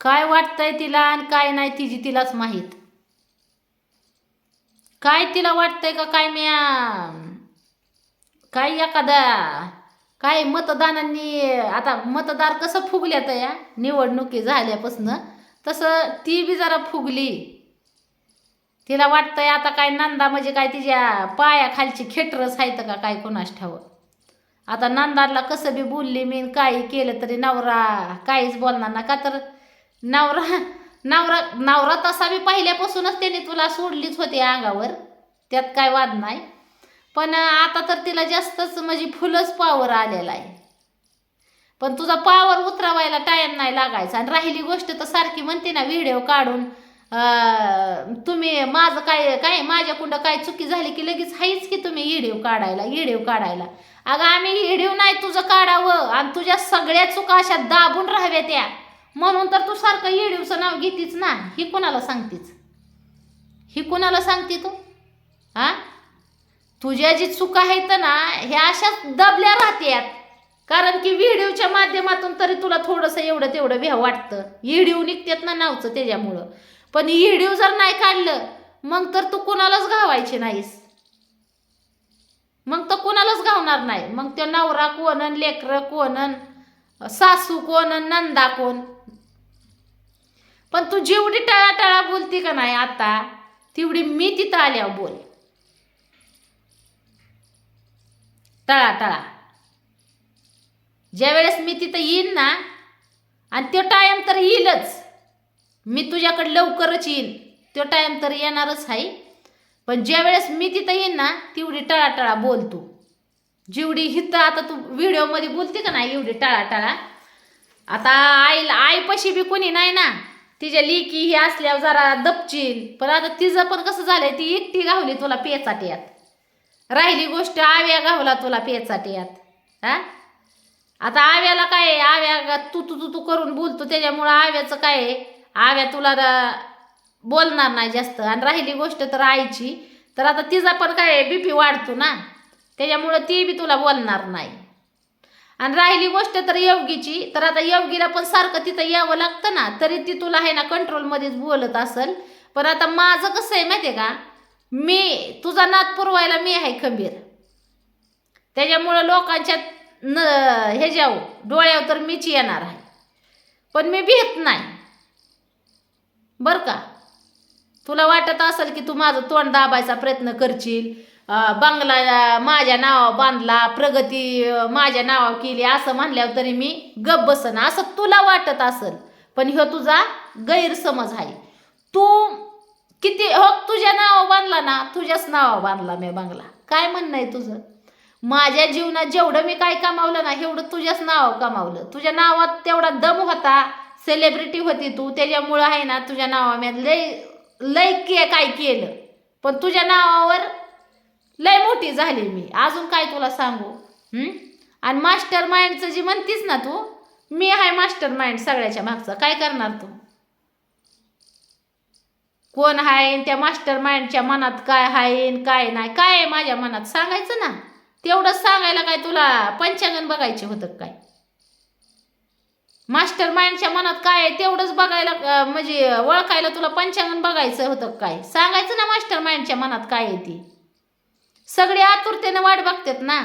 काय वाटतंय तिला आणि काय नाही तिची तिलाच माहीत. काय तिला वाटतंय का काय मिया काय एखादा काय मतदानांनी आता मतदार कसं फुगल्यात या? निवडणुकी झाल्यापासनं तसं ती बी जरा फुगली. तिला वाटतंय आता काय नंदा म्हणजे काय तिच्या पायाखालची खेटरच आहेत का काय कोणास ठावं आता नंदाला कसं बी बोलली मी आणि काही केलं तरी नवरा काहीच बोलणार ना का तर नवरा नवरा नवरा तसा बी पहिल्यापासूनच त्याने तुला सोडलीच होती अंगावर. त्यात काय वाद नाही. पण आता तर तिला जास्तच म्हणजे फुलच पावर आलेला आहे. पण तुझा पावर उतरवायला टाइम नाही लागायचा. आणि राहिली गोष्ट तर सारखी म्हणते ना व्हिडिओ काढून तुम्ही माझं काय काय माझ्याकडं काय चुकी झाली की लगेच हाईच की तुम्ही व्हिडिओ काढायला व्हिडिओ काढायला. अगं आम्ही व्हिडिओ नाही तुझं काढावं. आणि तुझ्या सगळ्या चुका अशा दाबून राहाव्या त्या. म्हणून तर तू सारखं येडीवचं नाव घेतीच ना ही कोणाला सांगतीच ही कोणाला सांगते तू? हा? तुझ्या जी चुका आहेत ना ह्या अशाच दबल्या राहत्यात. कारण की व्हिडिओच्या माध्यमातून तरी तुला थोडंसं एवढं तेवढं भ्या वाटतं. व्हिडिओ निघतात ना नावचं त्याच्यामुळं. पण व्हिडिओ जर नाही काढलं मग तर तू कुणालाच घावायचे नाहीस. मग तर कुणालाच घावणार नाही. मग तो नवरा कोणन लेकरं कोणन सासू कोणन नंदा कोण? पण तू जेवढी टाळाटाळा बोलती का नाही आता तेवढी मी तिथं आल्यावर बोल. टाळाटाळा. ज्या वेळेस मी तिथं येईन ना आणि तो टायम तर येईलच. मी तुझ्याकडे लवकरच येईन. तो टायम तर येणारच आहे. पण ज्या वेळेस मी तिथं येईन ना तेवढी टळाटळा बोल तू. जेवढी हिथं आता तू व्हिडिओमध्ये बोलते का नाही एवढी टाळाटाळा. आता आईला आईपाशी बी कोणी नाही ना. तिच्या लिकी ही असल्यावर जरा दपचील पण आता तिचं पण कसं झालंय ती एकटी गावली तुला पेचाट्यात. राहिली गोष्ट आव्या गावला तुला पेचाट्यात. हा? आता आव्याला काय आहे? आव्या तू तू तू तू करून बोलतो त्याच्यामुळं आव्याचं काय आहे? आव्या तुला बोलणार नाही जास्त. आणि राहिली गोष्ट तर आईची. तर आता तिचा पण काय बीपी वाढतो ना. त्याच्यामुळं ती बी तुला बोलणार नाही. आणि राहिली गोष्ट तर योगीची तर आता योगीला पण सारखं तिथं यावं लागतं ना. तरी ती तुला आहे ना कंट्रोलमध्येच बोलत असेल. पण आता माझं कसं आहे माहिती आहे का? मी तुझा नाद पुरवायला मी आहे खंबीर. त्याच्यामुळं लोकांच्या न हे जाऊ डोळ्यावर तर मीच येणार आहे. पण मी भीत नाही. बरं का? तुला वाटत असेल की तू माझं तोंड दाबायचा प्रयत्न करशील? बंगला माझ्या नावावर बांधला प्रगती माझ्या नावावर केली असं म्हणल्यावर तरी मी गप बसन. असं तुला वाटत असेल पण ह्यो तुझा गैरसमज आहे. तू किती हो तुझ्या नावावर बांधला ना तुझ्याच नावावर बांधला मी बंगला. काय म्हणणं आहे तुझं? माझ्या जीवनात जेवढं मी काय कमावलं ना एवढं तुझ्याच नावावर कमावलं. तुझ्या नावात तेवढा दम होता सेलिब्रिटी होती तू त्याच्यामुळं आहे ना तुझ्या नावामध्ये लय लय के काय केलं. पण तुझ्या नावावर लय मोठी झाली मी. अजून काय तुला सांगू? आणि मास्टर माइंडचं जी म्हणतीस ना तू मी आहे मास्टर माइंड सगळ्याच्या मागचं. काय करणार तू? कोण आहे त्या मास्टर माइंडच्या मनात काय आहे काय नाही? काय आहे माझ्या मनात? सांगायचं ना. तेवढंच सांगायला काय तुला पंचांगण बघायचे होतं काय? मास्टर माइंडच्या मनात काय आहे तेवढंच बघायला म्हणजे ओळखायला तुला पंचांगण बघायचं होतं काय? सांगायचं ना मास्टर माइंडच्या मनात काय आहे ती. सगळे आतुरतेने वाट बघतात ना.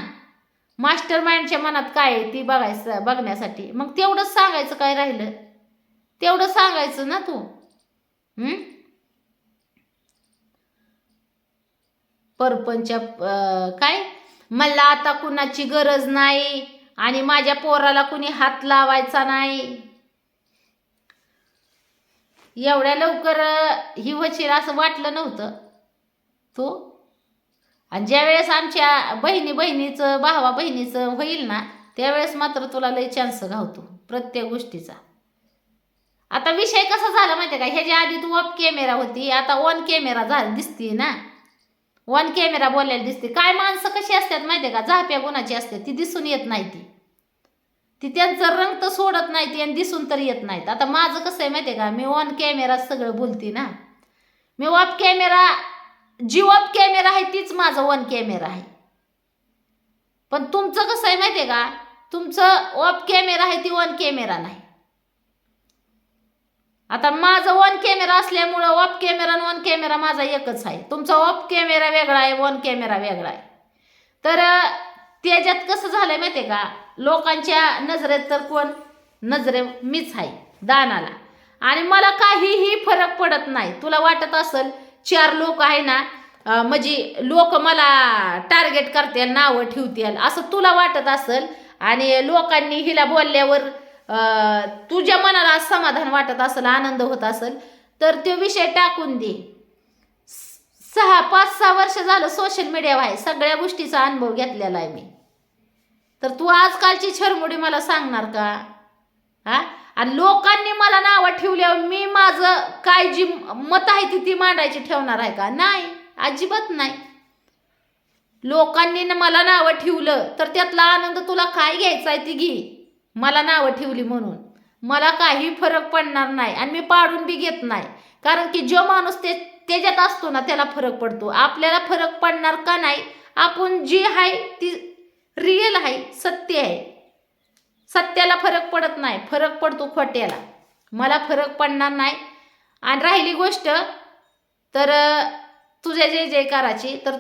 मास्टर माइंडच्या मनात काय आहे ती बघायचं बघण्यासाठी. मग तेवढंच सांगायचं काय राहिलं? तेवढं सांगायचं ना तू. परपंच काय? मला आता कुणाची गरज नाही आणि माझ्या पोराला कुणी हात लावायचा नाही. एवढ्या लवकर ही वचील असं वाटलं नव्हतं. तो? आणि ज्यावेळेस आमच्या बहिणी बहिणीचं भावा बहिणीचं होईल ना त्यावेळेस मात्र तुला लय चान्स घावतो प्रत्येक गोष्टीचा. आता विषय कसा झाला माहिती आहे का? ह्याच्या आधी तू ऑफ कॅमेरा होती आता ऑन कॅमेरा झाली दिसती ना? वन कॅमेरा बोलायला दिसते. काय माणसं कशी असतात माहिती आहे का? झाप्या गुणाची असतात ती दिसून येत नाही ती. ती त्यांचं रंग तर सोडत नाही ती आणि दिसून तर येत नाहीत. आता माझं कसं आहे माहिती आहे का? मी ऑन कॅमेरा सगळं बोलते ना. मी ऑफ कॅमेरा जी ऑफ कॅमेरा आहे तीच माझा वन कॅमेरा आहे. पण तुमचं कसं आहे माहिती आहे का? तुमचं ऑफ कॅमेरा आहे ती वन कॅमेरा नाही. आता माझं वन कॅमेरा असल्यामुळं ऑफ कॅमेरा आणि वन कॅमेरा माझा एकच आहे. तुमचा ऑफ कॅमेरा वेगळा आहे वन कॅमेरा वेगळा आहे. तर त्याच्यात कसं झालंय माहिती आहे का? लोकांच्या नजरेत तर कोण? नजरे मीच आहे दानाला. आणि मला काहीही फरक पडत नाही. तुला वाटत असेल चार लोक आहे ना म्हणजे लोक मला टार्गेट करतील नावं ठेवतील असं तुला वाटत असेल? आणि लोकांनी हिला बोलल्यावर तुझ्या मनाला समाधान वाटत असेल आनंद होत असेल तर तो विषय टाकून दे. सहा पाच सहा वर्ष झालं सोशल मीडियावर आहे सगळ्या गोष्टीचा अनुभव घेतलेला आहे मी. तर तू आजकालची छरमुडी मला सांगणार का? हा? आणि लोकांनी मला नावं ठेवल्यावर मी माझं काय जी मत आहे ती ती मांडायची ठेवणार आहे का? नाही. अजिबात नाही. लोकांनी मला नावं ठेवलं तर त्यातला आनंद तुला काय घ्यायचा आहे ती घे. मला नावं ठेवली म्हणून. मला काही फरक पडणार नाही आणि मी पाडून बी घेत नाही. कारण की जो माणूस ते त्याच्यात असतो ना त्याला फरक पडतो. आपल्याला फरक पडणार का नाही? आपण जी आहे ती रिअल आहे सत्य आहे. सत्याला फरक पडत नाही फरक पडतो खोट्याला. मला फरक पडणार नाही. आणि राहिली गोष्ट तर तुझ्या जय जयकाराची तर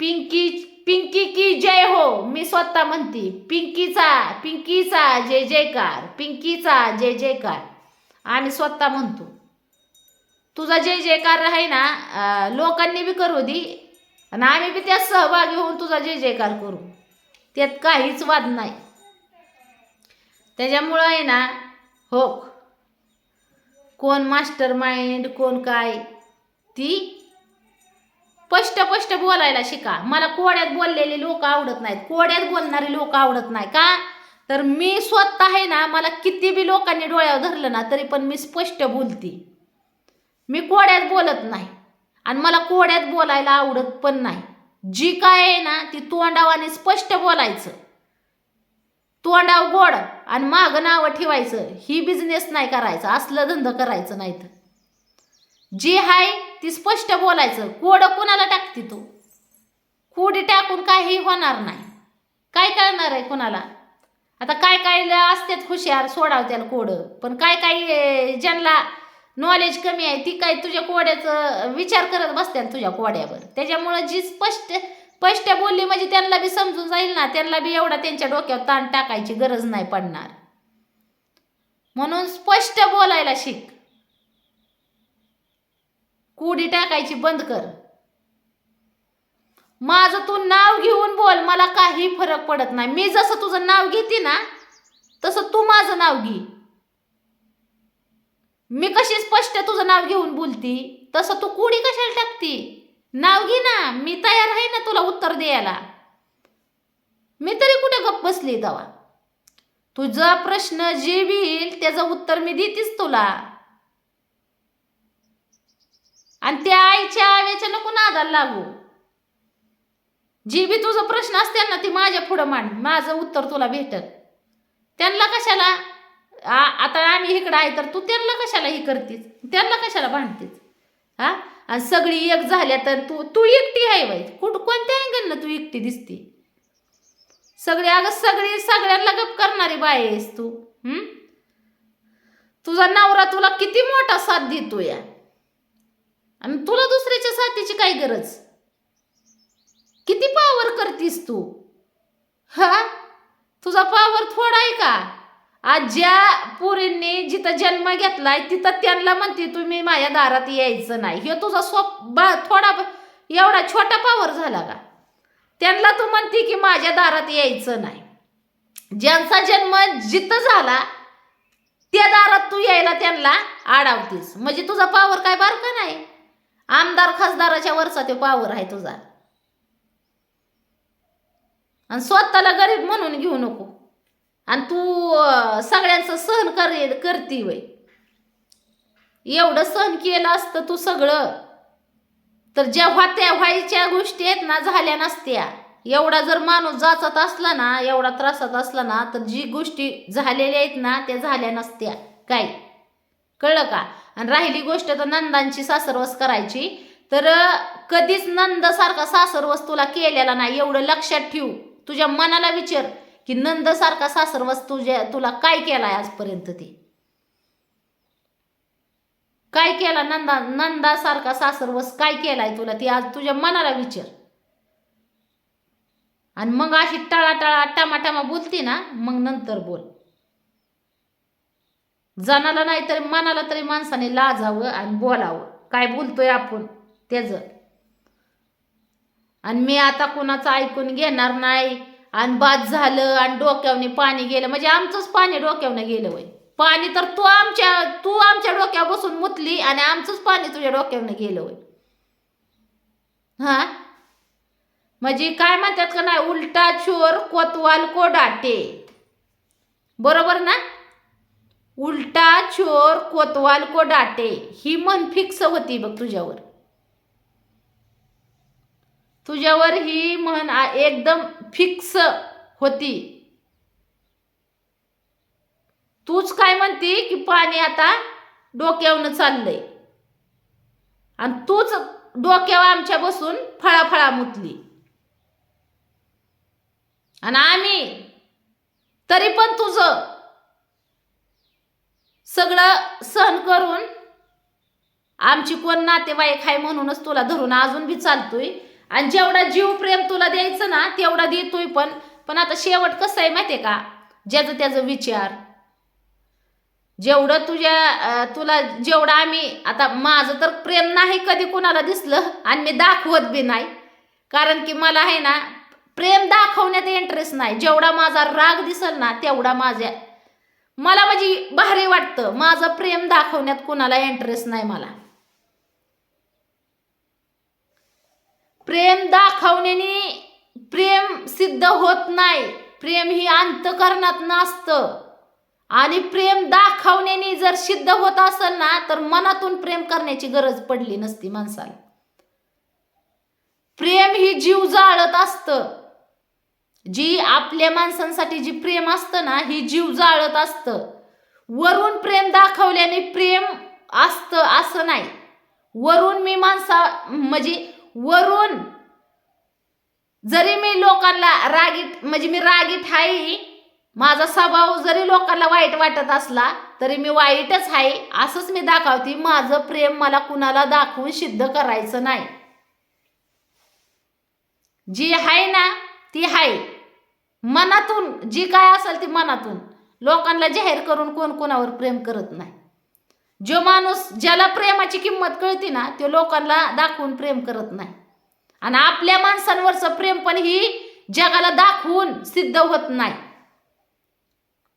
पिंकी पिंकी की जय हो मी स्वतः म्हणते पिंकीचा पिंकीचा जय जयकार पिंकीचा जय जयकार आम्ही स्वतः म्हणतो. तुझा जय जयकार आहे ना लोकांनी बी करू दे आणि आम्ही बी त्यात सहभागी होऊन तुझा जय जयकार करू. त्यात काहीच वाद नाही. त्याच्यामुळं आहे ना हो. कोण मास्टर माइंड कोण काय ती स्पष्ट स्पष्ट बोलायला शिका. मला कोड्यात बोललेले लोक आवडत नाहीत. कोड्यात बोलणारे लोक आवडत नाही का? तर मी स्वतः आहे ना मला किती बी लोकांनी डोळ्यावर धरलं ना तरी पण मी स्पष्ट बोलते. मी कोड्यात बोलत नाही. आणि मला कोड्यात बोलायला आवडत पण नाही. जी काय आहे ना ती तोंडावाने स्पष्ट बोलायचं. तोंडाव गोड आणि माग नावं ठेवायचं. ही बिझनेस नाही करायचं. असलं धंदा करायचं नाही तर जी आहे ती स्पष्ट बोलायचं. कोड कोणाला टाकते तो? कोडी टाकून काही होणार नाही. काय कळणार आहे कोणाला? आता काय काय असतात हुशार सोडाव त्याला कोड. पण काय काय ज्यांना नॉलेज कमी आहे ती काय तुझ्या कोड्याचं विचार करत बसते तुझ्या कोड्यावर. त्याच्यामुळं जी स्पष्ट स्पष्ट बोलली म्हणजे त्यांना बी समजून जाईल ना त्यांना बी एवढा त्यांच्या डोक्यावर ताण टाकायची गरज नाही पडणार. म्हणून स्पष्ट बोलायला शिक. कुडी टाकायची बंद कर. माझं तू नाव घेऊन बोल मला काही फरक पडत नाही. मी जसं तुझं नाव घेते ना तसं तू माझं नाव घे. मी कशी स्पष्ट तुझं नाव घेऊन बोलती? तसं तू कुडी कशाला टाकती? नाव घे ना मी तयार आहे ना तुला उत्तर द्यायला. मी तरी कुठे गप्प बसली तेव्हा तुझा प्रश्न जे येईल त्याचं उत्तर मी देतीस तुला. आणि त्या आईच्या आव्याच्या नको नादाला लागू. जी बी तुझा प्रश्न असते ना ती माझ्या पुढं मांड. माझं उत्तर तुला भेटत त्यांना कशाला? आ- आता आम्ही इकडं आहे तर तू त्यांना कशाला ही करतीस? त्यांना कशाला भांडतीस? हा आणि सगळी एक झाल्या तर तू तू एकटी आहे बाई. कुठ कोणत्या अँगलनं तू एकटी दिसती? सगळी अगं सगळी सगळ्यांना गप करणारी बाई आहेस तू. तुझा नवरा तुला किती मोठा साथ देतो या? आणि तुला दुसऱ्याच्या साथीची काय गरज? किती पावर करतीस तू? हा? तुझा पावर थोडा आहे का? आज ज्या पोरींनी जिथं जन्म घेतलाय तिथं त्यांना म्हणते तुम्ही माझ्या दारात यायचं नाही. हे तुझा सोप बा थोडा एवढा छोटा पावर झाला का? त्यांना तू म्हणते की माझ्या दारात यायचं नाही. ज्यांचा जन्म जिथं झाला त्या दारात तू यायला त्यांना आडावतीस. म्हणजे तुझा पावर काय बारका नाही? आमदार खासदाराच्या वरचा तो पावर आहे तुझा. आणि स्वतःला गरीब म्हणून घेऊ नको. आणि तू सगळ्यांचं सहन कर करती वय. एवढं सहन केलं असतं तू सगळं. तर जेव्हा त्या व्हायच्या गोष्टी आहेत ना झाल्या नसत्या. एवढा जर माणूस जाचत असला ना एवढा त्रासात असला ना तर जी गोष्टी झालेल्या आहेत ना त्या झाल्या नसत्या. काय? कळलं का? आणि राहिली गोष्ट तर नंदांची सासरवस करायची. तर कधीच नंदसारखा सासरवस तुला केलेला नाही. एवढं लक्षात ठेव. तुझ्या मनाला विचार. की नंदसारखा सासरवस तुझ्या तुला काय केलाय आजपर्यंत ते? काय केला नंदा नंदासारखा सासरवस काय केलाय तुला ती आज तुझ्या मनाला विचार. आणि मग अशी टाळा टाळा टामा बोलती ना मग नंतर बोल. जनाला नाही तरी मनाला तरी माणसाने लाजावं आणि बोलावं. काय बोलतोय आपण त्याचं. आणि मी आता कुणाचं ऐकून घेणार नाही आणि बाद झालं आणि डोक्यावने पाणी गेलं. म्हणजे आमचंच पाणी डोक्यावनं गेलं वय. पाणी तर तू आमच्या तू आमच्या डोक्यावर बसून मुतली आणि आमचंच पाणी तुझ्या डोक्यावनं गेलं वय. हा? म्हणजे काय म्हणतात का नाही उलटा चोर कोतवाल कोडाटे. बरोबर ना? उलटा चोर कोतवाल कोडाटे. ही मन फिक्स होती बघ तुझ्यावर. तुझ्यावर ही म्हण एकदम फिक्स होती. तूच काय म्हणती की पाणी आता डोक्यावनं चाललंय. आणि तूच डोक्यावर आमच्या बसून फळाफळा मुतली. आणि आम्ही तरी पण तुझं सगळं सहन करून आमची कोण नातेवाईक आहे म्हणूनच तुला धरून अजून बी चालतोय. आणि जेवढा जीव प्रेम तुला द्यायचं ना तेवढा देतोय पण. पण आता शेवट कसं आहे माहितीये का? ज्याचं त्याचं विचार. जेवढं तुझ्या तुला जेवढं आम्ही आता माझं तर प्रेम नाही कधी कुणाला दिसलं आणि मी दाखवत बी नाही. कारण की मला आहे ना प्रेम दाखवण्यात इंटरेस्ट नाही. जेवढा माझा राग दिसल ना तेवढा माझ्या मला म्हणजे भारी वाटतं. माझं प्रेम दाखवण्यात कुणाला इंटरेस्ट नाही मला. प्रेम दाखवण्याने प्रेम सिद्ध होत नाही. प्रेम ही अंतकरणात नसतं. आणि प्रेम दाखवण्याने जर सिद्ध होत असेल ना तर मनातून प्रेम करण्याची गरज पडली नसती माणसाला. प्रेम ही जीव जाळत असतं. जी आपल्या माणसांसाठी जी प्रेम असतं ना ही जीव जाळत असतं. वरून प्रेम दाखवल्याने प्रेम असतं असं नाही. वरून मी माणसा म्हणजे वरून. जरी मी लोकांना रागीट म्हणजे मी रागीट आहे माझा स्वभाव जरी लोकांना वाईट वाटत असला तरी मी वाईटच आहे असंच मी दाखवते. माझं प्रेम मला कुणाला दाखवून सिद्ध करायचं नाही. जी आहे ना ती आहे मनातून जी काय असेल ती मनातून. लोकांना जाहीर करून कोण कोणावर प्रेम करत नाही. जो माणूस ज्याला प्रेमाची किंमत कळते ना तो लोकांना दाखवून प्रेम करत नाही. आणि आपल्या माणसांवरचं प्रेम पण ही जगाला दाखवून सिद्ध होत नाही.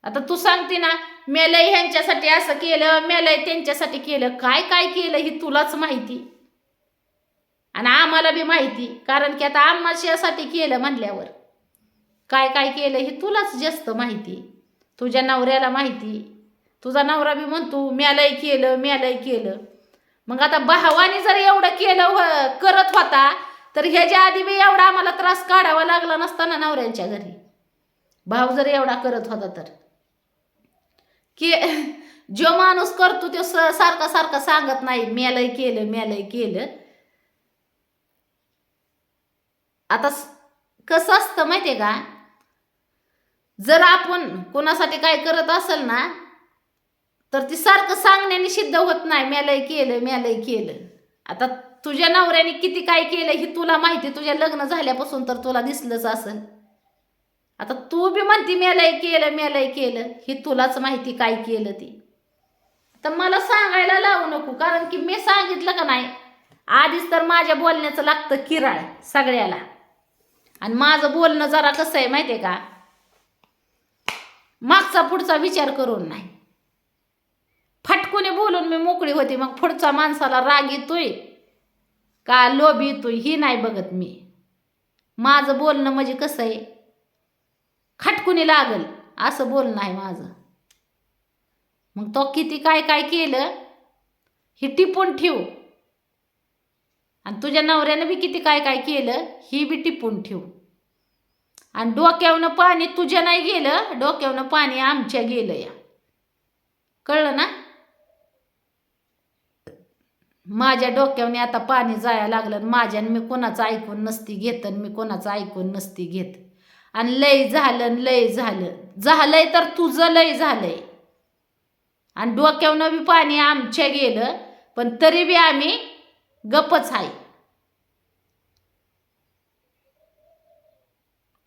आता तू सांगते ना मेलय ह्यांच्यासाठी असं केलं मेलय त्यांच्यासाठी केलं काय काय केलं ही तुलाच माहिती. आणि आम्हाला बी माहिती कारण की आता आम्हासाठी केलं म्हणल्यावर. काय काय केलं हे तुलाच जास्त माहिती. तुझ्या नवऱ्याला माहिती. तुझा नवरा बी म्हणतो म्यालय केलं म्यालय केलं. मग आता भावाने जर एवढं केलं करत होता तर ह्याच्या आधी बी एवढा आम्हाला त्रास काढावा लागला नसताना नवऱ्यांच्या घरी. भाव जर एवढा करत होता तर. के जो माणूस करतो तो स- सारखा सारखा सांगत नाही म्यालय केलं म्यालय केलं. आता स- कसं असतं माहितीये का? जर आपण कोणासाठी काय करत असेल ना तर ती सारखं सांगण्याने सिद्ध होत नाही म्यालय केलं म्यालय केलं. आता तुझ्या नवऱ्याने किती काय केलं ही तुला माहिती तुझ्या लग्न झाल्यापासून तर तुला दिसलंच असेल आता तू बी म्हणती मेलय केलं मेलय केलं. ही तुलाच माहिती काय केलं ती. तर मला सांगायला लावू नको कारण की मी सांगितलं का नाही आधीच तर माझ्या बोलण्याचं लागतं किराळ सगळ्याला. आणि माझं बोलणं जरा कसं आहे माहिती आहे का? मागचा पुढचा विचार करून नाही. फटकुने बोलून मी मोकळी होती. मग पुढचा माणसाला राग येतोय का लोभ येतोय ही नाही बघत मी. माझं बोलणं म्हणजे कसं आहे? खटकुनी लागल. असं बोलणं आहे माझं. मग तो किती काय काय केलं ही टिपून ठेव. आणि तुझ्या नवऱ्यानं बी किती काय काय केलं ही बी टिपून ठेव. आणि डोक्यावनं पाणी तुझ्या नाही गेलं डोक्यावनं पाणी आमच्या गेलं या. कळलं ना? माझ्या डोक्यावने आता पाणी जायला लागलं आणि माझ्यानं मी कोणाचं ऐकून नसती घेत आणि मी कोणाचं ऐकून नसती घेत. आणि लय झालं आणि लय झालं. झालंय तर तुझं लय झालंय. आणि डोक्यावनं बी पाणी आमच्या गेलं पण तरी बी आम्ही गपच आहे.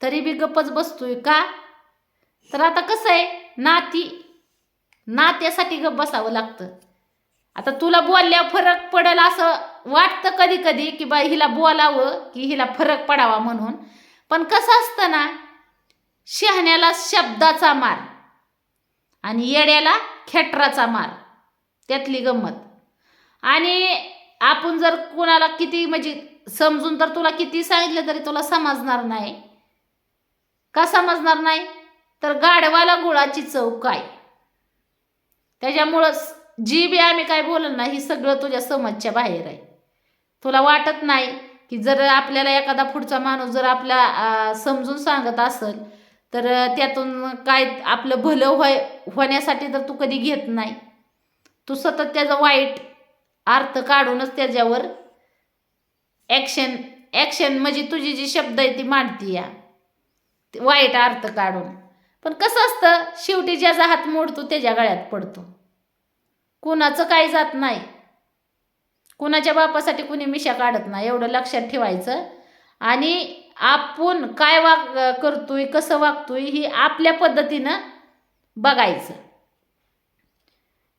तरी बी गपच बसतोय का? तर आता कसं आहे? नाती नात्यासाठी गप बसावं लागतं. आता तुला बोलल्यावर फरक पडेल असं वाटतं कधी कधी की बा हिला बोलावं की हिला फरक पडावा म्हणून. पण कसं असतं ना शहाण्याला शब्दाचा मार आणि येड्याला खेटराचा मार त्यातली गंमत. आणि आपण जर कोणाला किती म्हणजे समजून तर तुला किती सांगितलं तरी तुला समजणार नाही. का समजणार नाही? तर गाढवाला गुळाची चव काय? त्याच्यामुळं जी बी आम्ही काय बोलल ना ही सगळं तुझ्या समजच्या बाहेर आहे. तुला वाटत नाही की जर आपल्याला एखादा पुढचा माणूस जर आपला समजून सांगत असेल तर त्यातून काय आपलं भलं होय होण्यासाठी तर तू कधी घेत नाही. तू सतत त्याचा वाईट अर्थ काढूनच त्याच्यावर ॲक्शन ॲक्शन म्हणजे तुझी जी शब्द आहे ती मांडती या. वाईट अर्थ काढून. पण कसं असतं शेवटी ज्याचा हात मोडतो त्याच्या गळ्यात पडतो. कुणाचं काही जात नाही. कुणाच्या बापासाठी कुणी मिशा काढत नाही एवढं लक्षात ठेवायचं. आणि आपण काय वाग करतोय कसं वागतोय ही आपल्या पद्धतीनं बघायचं.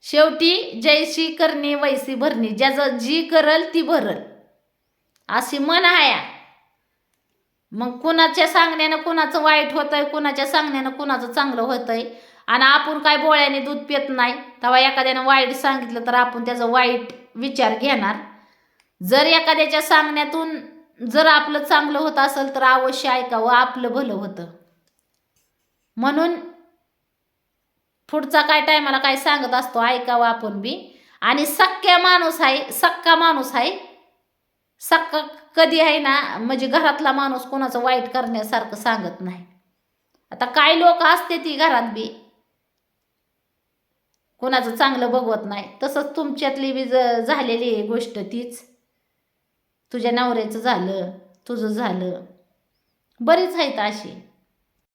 शेवटी जैशी करणे वैसी भरणी ज्याचं जी करल ती भरल. अशी मन आहे मग कुणाच्या सांगण्यानं कुणाचं वाईट होतंय कुणाच्या सांगण्यानं कुणाचं चांगलं होतंय आणि आपण काय बोळ्याने दूध पित नाही तेव्हा एखाद्यानं वाईट सांगितलं तर आपण त्याचा वाईट विचार घेणार. जर एखाद्याच्या सांगण्यातून जर आपलं चांगलं होत असेल तर अवश्य ऐकावं आपलं भलं होतं. म्हणून पुढचा काय टायमाला काय सांगत असतो ऐकावं आपण बी. आणि सक्क्या माणूस आहे सक्का माणूस आहे सक्का कधी आहे ना म्हणजे घरातला माणूस कोणाचं वाईट करण्यासारखं सांगत नाही. आता काय लोक असते ती घरात बी. कोणाचं चांगलं बघवत नाही. तसंच तुमच्यातली बी ज- झालेली आहे गोष्ट तीच. तुझ्या नवऱ्याचं झालं तुझं झालं. बरीच आहेत अशी.